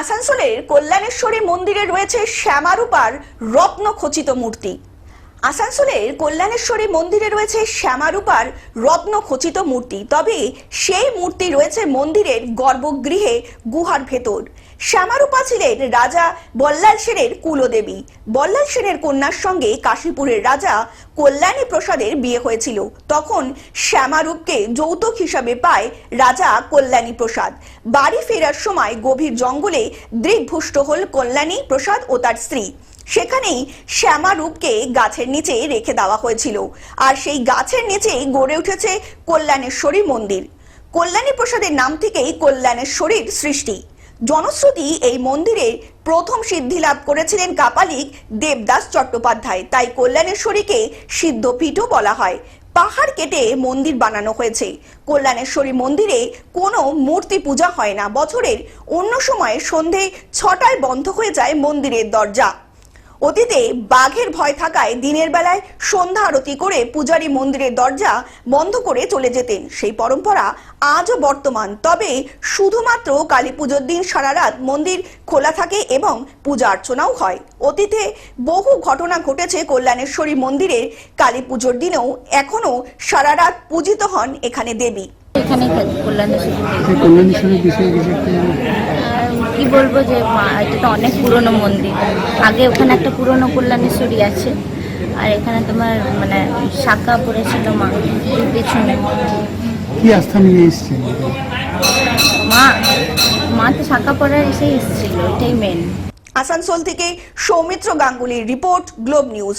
আসানসোলের কল্যাণেশ্বরী মন্দিরে রয়েছে শ্যামারূপার রত্নখচিত মূর্তি। আসানসোলের কল্যাণেশ্বরী মন্দিরে রয়েছে শ্যামারূপার রত্নখচিত মূর্তি। তবে সেই মূর্তি রয়েছে মন্দিরের গর্ভগৃহে গুহার ভেতর। শ্যামারূপা ছিলেন রাজা বল্লাল সেনের কুলদেবী। বল্লাল সেনের কন্যার সঙ্গে কাশীপুরের রাজা কল্যাণী প্রসাদের বিয়ে হয়েছিল। তখন শ্যামারূপকে যৌতুক হিসাবে পায় রাজা কল্যাণী প্রসাদ। বাড়ি ফেরার সময় গভীর জঙ্গলে দৃগভুষ্ট হল কল্যাণী প্রসাদ ও তার স্ত্রী। সেখানেই শ্যামা রূপকে গাছের নিচে রেখে দেওয়া হয়েছিল। আর সেই গাছের নিচেই গড়ে উঠেছে কল্যাণেশ্বরী মন্দির। কল্যাণী প্রসাদের নাম থেকেই কল্যাণেশ্বরীর সৃষ্টি। জনশ্রুতি এই মন্দিরে প্রথম সিদ্ধি লাভ করেছিলেন কাপালিক দেবদাস চট্টোপাধ্যায়। তাই কল্যাণেশ্বরীকে সিদ্ধপীঠও বলা হয়। পাহাড় কেটে মন্দির বানানো হয়েছে। কল্যাণেশ্বরী মন্দিরে কোনো মূর্তি পূজা হয় না। বছরের অন্য সময় সন্ধে ছটায় বন্ধ হয়ে যায় মন্দিরের দরজা। অতীতে বাঘের ভয় থাকায় দিনের বেলায় সন্ধ্যা আরতি করে পূজারী মন্দিরের দরজা বন্ধ করে চলে যেতেন। সেই পরম্পরা আজও বর্তমান। তবে শুধুমাত্র কালী পুজোর দিন সারা রাত মন্দির খোলা থাকে এবং পূজা অর্চনাও হয়। অতীতে বহু ঘটনা ঘটেছে কল্যাণেশ্বরী মন্দিরের কালী পুজোর দিনেও এখনও সারা রাত পূজিত হন এখানে দেবী। এখানে কল্যাণেশ্বরী। বিষয়ে কি বলব যে মা- এটা তো অনেক পুরনো মন্দির। আগে ওখানে একটা পুরনো কল্যাণেশ্বরী আছে আর এখানে তোমার মানে শাখা পড়েছিল মা পেছনে। কি আস্থা নিয়ে এসছেন? মা মা তো শাখা পড়ার এসে এসেছিল এটাই মেন আসানসোল থেকে সৌমিত্র গাঙ্গুলির রিপোর্ট গ্লোব নিউজ।